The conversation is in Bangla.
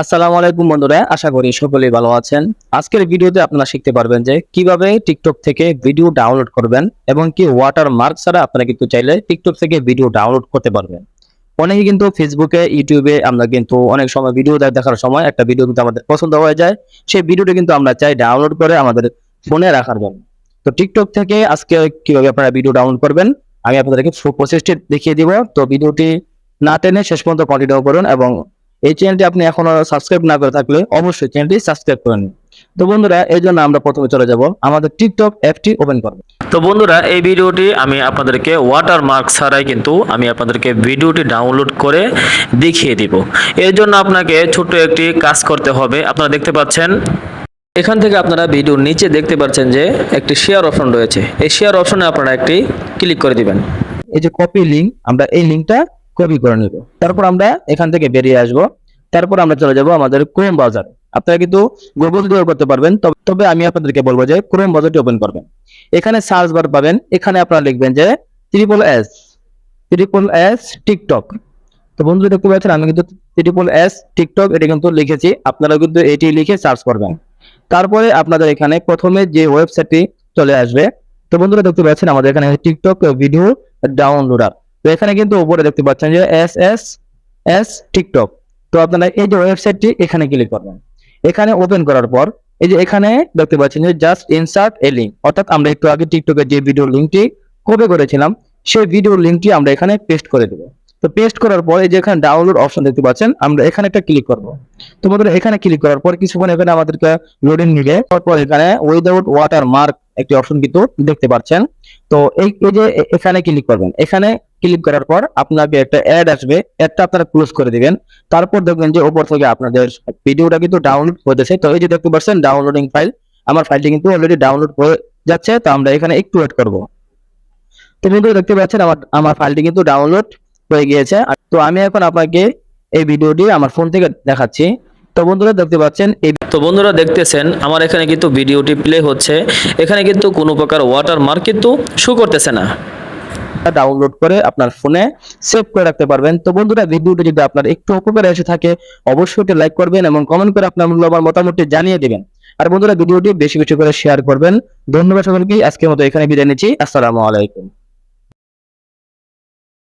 আসসালামু আলাইকুম বন্ধুরা, আশা করি সকলেই ভালো আছেন। আজকের ভিডিওতে আপনারা শিখতে পারবেন যে কীভাবে টিকটক থেকে ভিডিও ডাউনলোড করবেন এবং কি ওয়াটার মার্ক ছাড়া আপনারা কিন্তু চাইলে টিকটক থেকে ভিডিও ডাউনলোড করতে পারবেন। অনেকে কিন্তু ফেসবুকে ইউটিউবে আমরা কিন্তু অনেক সময় ভিডিও দেখার সময় একটা ভিডিও কিন্তু আমাদের পছন্দ হয়ে যায়। সেই ভিডিওটা কিন্তু আমরা চাই ডাউনলোড করে আমাদের ফোনে রাখার জন্য। তো টিকটক থেকে আজকে কীভাবে আপনারা ভিডিও ডাউনলোড করবেন, আমি আপনাদেরকে প্রসেসটি দেখিয়ে দিব। তো ভিডিওটি না টেনে শেষ পর্যন্ত কন্টিনিউ করুন এবং এই চ্যানেলটি আপনি এখনও সাবস্ক্রাইব না করে থাকলে অবশ্যই চ্যানেলটি সাবস্ক্রাইব করে নিন। তো বন্ধুরা এই জন্য আমরা প্রথমে চলে যাব আমাদের টিকটক অ্যাপটি ওপেন করব তো বন্ধুরা এই ভিডিওটি আমি আপনাদেরকে ওয়াটার মার্ক ছাড়াই কিন্তু আমি আপনাদেরকে ভিডিওটি ডাউনলোড করে দেখিয়ে দিব। এর জন্য আপনাকে ছোট্ট একটি কাজ করতে হবে। আপনারা দেখতে পাচ্ছেন এখান থেকে আপনারা ভিডিওর নিচে দেখতে পাচ্ছেন যে একটি শেয়ার অপশন রয়েছে। এই শেয়ার অপশনে আপনারা একটি ক্লিক করে দিবেন। এই যে কপি লিংক আমরা এই লিংকটা কপি করে নিব। তারপর আমরা এখান থেকে বেরিয়ে আসব। তারপর আমরা চলে যাব আমাদের ক্রোম ব্রাউজার আপনারা কিন্তু গুগল দিয়ে করতে পারবেন। তবে- আমি আপনাদেরকে বলব যে ক্রোম ব্রাউজারটি ওপেন করবেন। এখানে সার্চ বার পাবেন। এখানে আপনারা লিখবেন যে triple S triple S TikTok তো বন্ধুরা দেখতে পাচ্ছেন, আমি কিন্তু ট্রিপল এস টিকটক এটা কিন্তু লিখেছি। আপনারা কিন্তু এটি লিখে সার্চ করবেন। তারপরে আপনাদের এখানে প্রথমে যে ওয়েবসাইটটি চলে আসবে। তো বন্ধুরা, দেখতে পাচ্ছেন, আমাদের এখানে টিকটক ভিডিও ডাউনলোডার তো এখানে কিন্তু উপরে দেখতে পাচ্ছেন যে এস এস এস, টিকটক। তো আপনারা এই যে ওয়েবসাইটটি এখানে ক্লিক করবেন। এখানে ওপেন করার পর এই যে এখানে দেখতে পাচ্ছেন যে জাস্ট ইনসার্ট এ লিঙ্ক অর্থাৎ আমরা একটু আগে টিকটকের যে ভিডিও লিঙ্কটি কপি করেছিলাম, সেই ভিডিও লিঙ্কটি আমরা এখানে পেস্ট করে দেবো। তো পেস্ট করার পর এই যে এখানে ডাউনলোড অপশন দেখতে পাচ্ছেন, আমরা এখানে একটা ক্লিক করব। তো বন্ধুরা, এখানে ক্লিক করার পর কিছুক্ষণ এখানে আমাদেরকে লোডিং নিবে। তারপর এখানে উইদাউট ওয়াটার মার্ক একটি অপশন কিন্তু দেখতে পাচ্ছেন। তো এই যে এখানে ক্লিক করবেন। এখানে ক্লিক করার পর আপনাকে একটা অ্যাড আসবে অ্যাডটা আপনারা ক্লোজ করে দিবেন। তারপর দেখবেন যে ওপর থেকে আপনাদের ভিডিওটা কিন্তু ডাউনলোড হতেছে। তো এই যে দেখতে পাচ্ছেন ডাউনলোডিং ফাইল আমার ফাইলটি কিন্তু অলরেডি ডাউনলোড হয়ে যাচ্ছে। তো আমরা এখানে একটু ওয়েট করব। তো বন্ধুরা, দেখতে পাচ্ছেন, আমার আমার ফাইলটি কিন্তু ডাউনলোড হয়ে গিয়েছে। তো আমি এখন আপনাকে এই ভিডিওটি আমার ফোন থেকে দেখাচ্ছি। তো বন্ধুরা, দেখতে পাচ্ছেন, এই তো বন্ধুরা, দেখতেছেন, আমার এখানে কিন্তু ভিডিওটি প্লে হচ্ছে। এখানে কিন্তু কোনো প্রকার ওয়াটার মার্ক কিন্তু শো করতেছে না। ডাউনলোড করে আপনার ফোনে সেভ করে রাখতে পারবেন। তো বন্ধুরা ভিডিওটি যদি আপনার একটু উপকারে এসে থাকে, অবশ্যই এটা লাইক করবেন এবং কমেন্ট করে আপনার মূল্যবান মতামতটি জানিয়ে দেবেন। আর বন্ধুরা, ভিডিওটি বেশি বেশি করে শেয়ার করবেন। ধন্যবাদ সকলকে আজকের মতো এখানে বিদায় নিচ্ছি। আসসালামু আলাইকুম।